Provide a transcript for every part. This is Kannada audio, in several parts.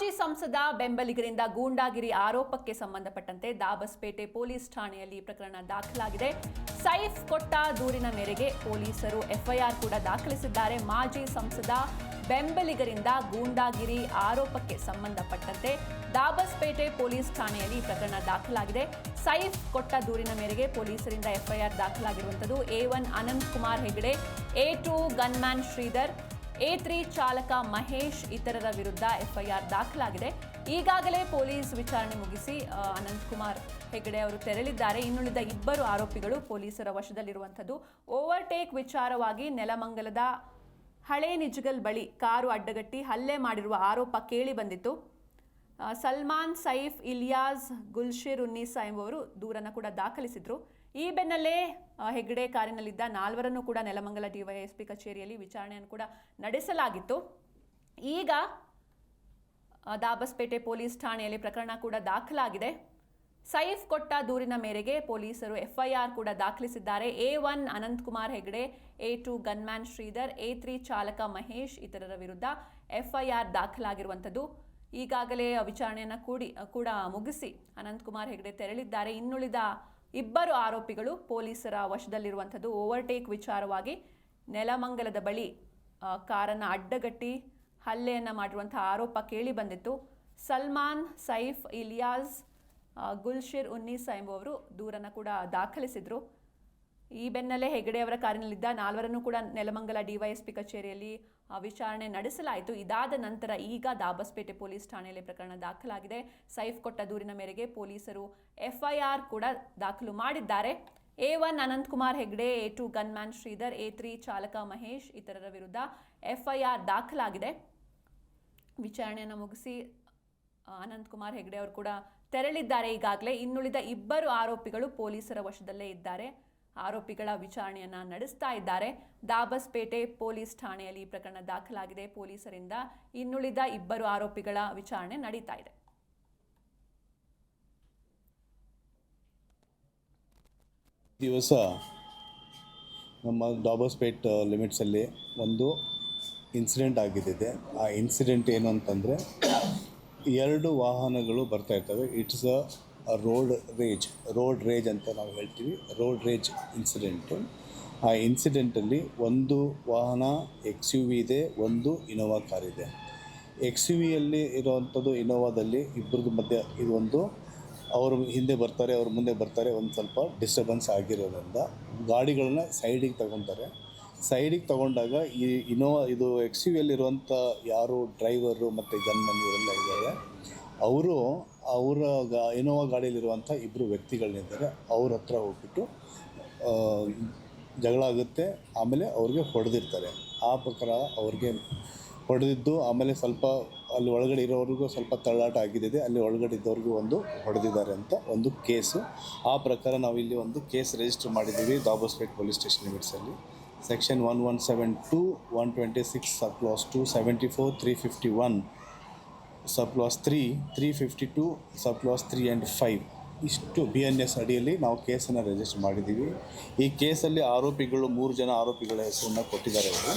ಮಾಜಿ ಸಂಸದ ಬೆಂಬಲಿಗರಿಂದ ಗೂಂಡಾಗಿರಿ ಆರೋಪಕ್ಕೆ ಸಂಬಂಧಪಟ್ಟಂತೆ ದಾಬಸ್ಪೇಟೆ ಪೊಲೀಸ್ ಠಾಣೆಯಲ್ಲಿ ಪ್ರಕರಣ ದಾಖಲಾಗಿದೆ. ಸೈಫ್ ಕೊಟ್ಟ ದೂರಿನ ಮೇರೆಗೆ ಪೊಲೀಸರು ಎಫ್ಐಆರ್ ಕೂಡ ದಾಖಲಿಸಿದ್ದಾರೆ. ಮಾಜಿ ಸಂಸದ ಬೆಂಬಲಿಗರಿಂದ ಗೂಂಡಾಗಿರಿ ಆರೋಪಕ್ಕೆ ಸಂಬಂಧಪಟ್ಟಂತೆ ದಾಬಸ್ಪೇಟೆ ಪೊಲೀಸ್ ಠಾಣೆಯಲ್ಲಿ ಪ್ರಕರಣ ದಾಖಲಾಗಿದೆ. ಸೈಫ್ ಕೊಟ್ಟ ದೂರಿನ ಮೇರೆಗೆ ಪೊಲೀಸರಿಂದ FIR ದಾಖಲಾಗಿರುವಂಥದ್ದು A one Anant Kumar Hegde, A two gunman Shridhar A three ಚಾಲಕ ಮಹೇಶ್ ಇತರರ ವಿರುದ್ಧ ಎಫ್ಐಆರ್ ದಾಖಲಾಗಿದೆ. ಈಗಾಗಲೇ ಪೊಲೀಸ್ ವಿಚಾರಣೆ ಮುಗಿಸಿ ಅನಂತಕುಮಾರ್ ಅನಂತ್ ಕುಮಾರ್ ಹೆಗಡೆ ಅವರು ತೆರಳಿದ್ದಾರೆ. ಇನ್ನುಳಿದ ಇಬ್ಬರು ಆರೋಪಿಗಳು ಪೊಲೀಸರ ವಶದಲ್ಲಿರುವಂಥದ್ದು. ಓವರ್ಟೇಕ್ ವಿಚಾರವಾಗಿ ನೆಲಮಂಗಲದ ಹಳೆ ನಿಜಗಲ್ ಬಳಿ ಕಾರು ಅಡ್ಡಗಟ್ಟಿ ಹಲ್ಲೆ ಮಾಡಿರುವ ಆರೋಪ ಕೇಳಿ ಬಂದಿತ್ತು. ಸಲ್ಮಾನ್ ಸೈಫ್, ಇಲಿಯಾಸ್ ಗುಲ್ಶಿರ್ ಉನ್ನೀಸಾ ಎಂಬುವರು ದೂರನ್ನು ಕೂಡ ದಾಖಲಿಸಿದ್ರು. ಈ ಬೆನ್ನಲ್ಲೇ ಹೆಗ್ಡೆ ಕಾರಿನಲ್ಲಿದ್ದ ನಾಲ್ವರನ್ನು ಕೂಡ ನೆಲಮಂಗಲ ಡಿವೈಎಸ್ಪಿ ಕಚೇರಿಯಲ್ಲಿ ವಿಚಾರಣೆಯನ್ನು ಕೂಡ ನಡೆಸಲಾಗಿತ್ತು. ಈಗ ದಾಬಸ್ಪೇಟೆ ಪೊಲೀಸ್ ಠಾಣೆಯಲ್ಲಿ ಪ್ರಕರಣ ಕೂಡ ದಾಖಲಾಗಿದೆ. ಸೈಫ್ ಕೊಟ್ಟ ದೂರಿನ ಮೇರೆಗೆ ಪೊಲೀಸರು ಎಫ್ಐಆರ್ ಕೂಡ ದಾಖಲಿಸಿದ್ದಾರೆ. A one Ananthkumar Hegde A two gunman Shridhar, A three ಚಾಲಕ ಮಹೇಶ್ ಇತರರ ವಿರುದ್ಧ ಎಫ್ಐಆರ್ ದಾಖಲಾಗಿರುವಂಥದ್ದು ಈಗಾಗಲೇ ವಿಚಾರಣೆಯನ್ನು ಕೂಡಿ, ಕೂಡ ಮುಗಿಸಿ ಅನಂತಕುಮಾರ್ ಹೆಗ್ಡೆ ತೆರಳಿದ್ದಾರೆ. ಇನ್ನುಳಿದ ಇಬ್ಬರು ಆರೋಪಿಗಳು ಪೊಲೀಸರ ವಶದಲ್ಲಿರುವಂಥದ್ದು ಓವರ್ಟೇಕ್ ವಿಚಾರವಾಗಿ ನೆಲಮಂಗಲದ ಬಳಿ ಕಾರನ್ನು ಅಡ್ಡಗಟ್ಟಿ ಹಲ್ಲೆಯನ್ನು ಮಾಡಿರುವಂಥ ಆರೋಪ ಕೇಳಿ ಬಂದಿತ್ತು. ಸಲ್ಮಾನ್, ಸೈಫ್, ಇಲಿಯಾಸ್ ಗುಲ್ಶಿರ್ ಉನ್ನೀಸಾ ಎಂಬುವರು ದೂರನ್ನು ಕೂಡ ದಾಖಲಿಸಿದರು. ಈ ಬೆನ್ನಲ್ಲೇ ಹೆಗಡೆಯವರ ಕಾರಿನಲ್ಲಿದ್ದ ನಾಲ್ವರನ್ನು ಕೂಡ ನೆಲಮಂಗಲ ಡಿವೈಎಸ್ಪಿ ಕಚೇರಿಯಲ್ಲಿ ವಿಚಾರಣೆ ನಡೆಸಲಾಯಿತು. ಇದಾದ ನಂತರ ಈಗ ದಾಬಸ್ಪೇಟೆ ಪೊಲೀಸ್ ಠಾಣೆಯಲ್ಲಿ ಪ್ರಕರಣ ದಾಖಲಾಗಿದೆ. ಸೈಫ್ ಕೊಟ್ಟ ದೂರಿನ ಮೇರೆಗೆ ಪೊಲೀಸರು ಎಫ್ಐಆರ್ ಕೂಡ ದಾಖಲು ಮಾಡಿದ್ದಾರೆ. A one Ananthkumar Hegde A two gunman Shridhar, A three ಚಾಲಕ ಮಹೇಶ್ ಇತರರ ವಿರುದ್ಧ ಎಫ್ಐಆರ್ ದಾಖಲಾಗಿದೆ. ವಿಚಾರಣೆಯನ್ನು ಮುಗಿಸಿ ಅನಂತಕುಮಾರ್ ಅನಂತ್ ಕುಮಾರ್ ಹೆಗ್ಡೆ ಅವರು ಕೂಡ ತೆರಳಿದ್ದಾರೆ. ಈಗಾಗಲೇ ಇನ್ನುಳಿದ ಇಬ್ಬರು ಆರೋಪಿಗಳು ಪೊಲೀಸರ ವಶದಲ್ಲೇ ಇದ್ದಾರೆ. ಆರೋಪಿಗಳ ವಿಚಾರಣೆಯನ್ನು ನಡೆಸ್ತಾ ಇದ್ದಾರೆ. ದಾಬಸ್ಪೇಟೆ ಪೊಲೀಸ್ ಠಾಣೆಯಲ್ಲಿ ಪ್ರಕರಣ ದಾಖಲಾಗಿದೆ. ಪೊಲೀಸರಿಂದ ಇನ್ನುಳಿದ ಇಬ್ಬರು ಆರೋಪಿಗಳ ವಿಚಾರಣೆ ನಡೀತಾ ಇದೆ. ದಿವಸ ನಮ್ಮ ಡಾಬರ್ಸ್ಪೇಟ್ ಲಿಮಿಟ್ಸಲ್ಲಿ ಒಂದು ಇನ್ಸಿಡೆಂಟ್ ಆಗಿದ್ದಿದೆ. ಆ ಇನ್ಸಿಡೆಂಟ್ ಏನು ಅಂತಂದರೆ ಎರಡು ವಾಹನಗಳು ಬರ್ತಾ ಇರ್ತವೆ. It's a road rage road rage ಅಂತ ನಾವು ಹೇಳ್ತೀವಿ. ರೋಡ್ ರೇಜ್ ಇನ್ಸಿಡೆಂಟು ಆ ಇನ್ಸಿಡೆಂಟಲ್ಲಿ ಒಂದು ವಾಹನ ಎಕ್ಸ್ ಯು ವಿ ಇದೆ, ಒಂದು ಇನೋವಾ ಕಾರ್ ಇದೆ. ಎಕ್ಸ್ ಯು ವಿಯಲ್ಲಿ ಇರುವಂಥದ್ದು ಇನೋವಾದಲ್ಲಿ ಇಬ್ಬರದ್ದು ಮಧ್ಯೆ ಇದು ಒಂದು ಅವರು ಹಿಂದೆ ಬರ್ತಾರೆ, ಅವ್ರ ಮುಂದೆ ಬರ್ತಾರೆ, ಒಂದು ಸ್ವಲ್ಪ ಡಿಸ್ಟರ್ಬೆನ್ಸ್ ಆಗಿರೋದ್ರಿಂದ ಗಾಡಿಗಳನ್ನ ಸೈಡಿಗೆ ತಗೊತಾರೆ. ಸೈಡಿಗೆ ತಗೊಂಡಾಗ ಈ ಇನೋವಾ ಇದು ಎಕ್ಸ್ ಯು ವಿಯಲ್ಲಿರುವಂಥ ಯಾರು ಡ್ರೈವರು ಮತ್ತು ಗನ್ಮನ್ ಇವರೆಲ್ಲ ಇದ್ದಾರೆ. ಅವರು ಅವರ ಗಾ ಇನೋವಾ ಗಾಡಿಯಲ್ಲಿರುವಂಥ ಇಬ್ಬರು ವ್ಯಕ್ತಿಗಳನ್ನಿದ್ದಾರೆ ಅವ್ರ ಹತ್ರ ಹೋಗ್ಬಿಟ್ಟು ಜಗಳ ಆಗುತ್ತೆ. ಆಮೇಲೆ ಅವ್ರಿಗೆ ಹೊಡೆದಿರ್ತಾರೆ. ಆ ಪ್ರಕಾರ ಅವ್ರಿಗೆ ಹೊಡೆದಿದ್ದು, ಆಮೇಲೆ ಸ್ವಲ್ಪ ಅಲ್ಲಿ ಒಳಗಡೆ ಇರೋರಿಗೂ ಸ್ವಲ್ಪ ತಳ್ಳಾಟ ಆಗಿದ್ದಿದೆ. ಅಲ್ಲಿ ಒಳಗಡೆ ಇದ್ದವ್ರಿಗೂ ಒಂದು ಹೊಡೆದಿದ್ದಾರೆ ಅಂತ ಒಂದು ಕೇಸು. ಆ ಪ್ರಕಾರ ನಾವು ಇಲ್ಲಿ ಒಂದು ಕೇಸ್ ರಿಜಿಸ್ಟರ್ ಮಾಡಿದ್ದೀವಿ ದಾಬೋಸ್ಪೇಟ್ police station ಲಿಮಿಟ್ಸಲ್ಲಿ section one one seven two one twenty six sub clause two seventy four three fifty one sub clause three three fifty two sub clause three and five ಇಷ್ಟು ಬಿ ಎನ್ ಎಸ್ ಅಡಿಯಲ್ಲಿ ನಾವು ಕೇಸನ್ನು ರಿಜಿಸ್ಟರ್ ಮಾಡಿದ್ದೀವಿ. ಈ ಕೇಸಲ್ಲಿ ಆರೋಪಿಗಳು, ಮೂರು ಜನ ಆರೋಪಿಗಳ ಹೆಸರನ್ನು ಕೊಟ್ಟಿದ್ದಾರೆ ಅವರು.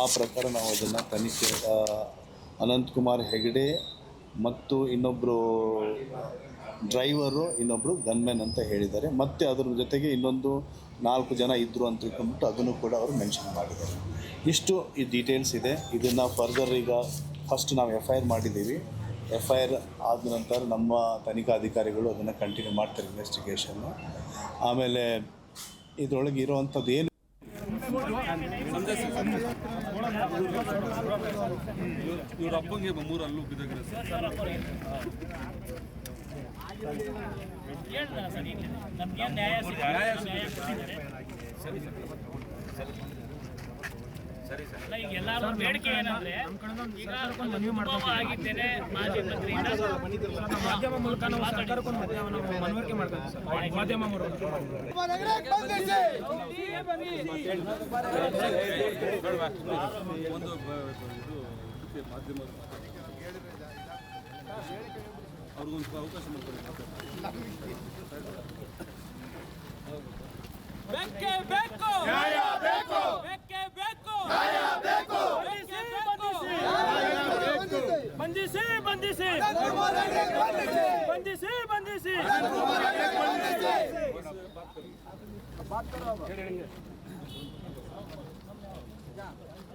ಆ ಪ್ರಕಾರ ನಾವು ಅದನ್ನು ತನಿಖೆ ಅನಂತಕುಮಾರ್ ಅನಂತ್ ಕುಮಾರ್ ಹೆಗಡೆ ಮತ್ತು ಇನ್ನೊಬ್ಬರು ಡ್ರೈವರು ಇನ್ನೊಬ್ಬರು ಗನ್ಮ್ಯಾನ್ ಅಂತ ಹೇಳಿದ್ದಾರೆ. ಮತ್ತು ಅದ್ರ ಜೊತೆಗೆ ಇನ್ನೊಂದು ನಾಲ್ಕು ಜನ ಇದ್ದರು ಅಂತ ತಿಳ್ಕೊಂಡ್ಬಿಟ್ಟು ಅದನ್ನು ಕೂಡ ಅವರು ಮೆನ್ಷನ್ ಮಾಡಿದ್ದಾರೆ. ಇಷ್ಟು ಈ ಡೀಟೇಲ್ಸ್ ಇದೆ. ಇದನ್ನು ಫರ್ದರ್ ಈಗ ಫಸ್ಟ್ ನಾವು ಎಫ್ ಐ ಆರ್ ಮಾಡಿದ್ದೀವಿ. ಎಫ್ ಐ ಆರ್ ಆದ ನಂತರ ನಮ್ಮ ತನಿಖಾ ಅಧಿಕಾರಿಗಳು ಅದನ್ನು ಕಂಟಿನ್ಯೂ ಮಾಡ್ತಾರೆ ಇನ್ವೆಸ್ಟಿಗೇಷನ್ನು ಆಮೇಲೆ ಇದರೊಳಗೆ ಇರೋವಂಥದ್ದು ಏನು? ಸರಿ. ಸರಿ ಸರಿ ಸರಿ ಬಿದ್ದಾಗಿದೆ ಸರ್ ನ್ಯಾಯ. ಅಲ್ಲ, ಈಗ ಎಲ್ಲಾರು ಬೇಡಿಕೆ ಏನಂದ್ರೆ ಈಗ ಅನುಭವ ಆಗಿದ್ದೇನೆ ಮಾಜಿ ಮಂತ್ರಿಯಿಂದ. ಮಾಧ್ಯಮ ಮೂಲಕ ನಾವು ಸರ್ಕಾರಕ್ಕೊಂದು ಮಧ್ಯ- ನಾವು ಮನವರಿಕೆ ಮಾಡ್ತೀವಿ ಸರ್. ಮಾಧ್ಯಮ ಮೂಲಕ ಒಂದು ಇದು ಅವ್ರಿಗೊಂದು ಅವಕಾಶ ಬೇಕೇ ಬೇಕು ಬಂಧಿಸಿ ಬಂಧಿಸಿ ಬಂಧಿಸಿ ಬಂಧಿಸಿ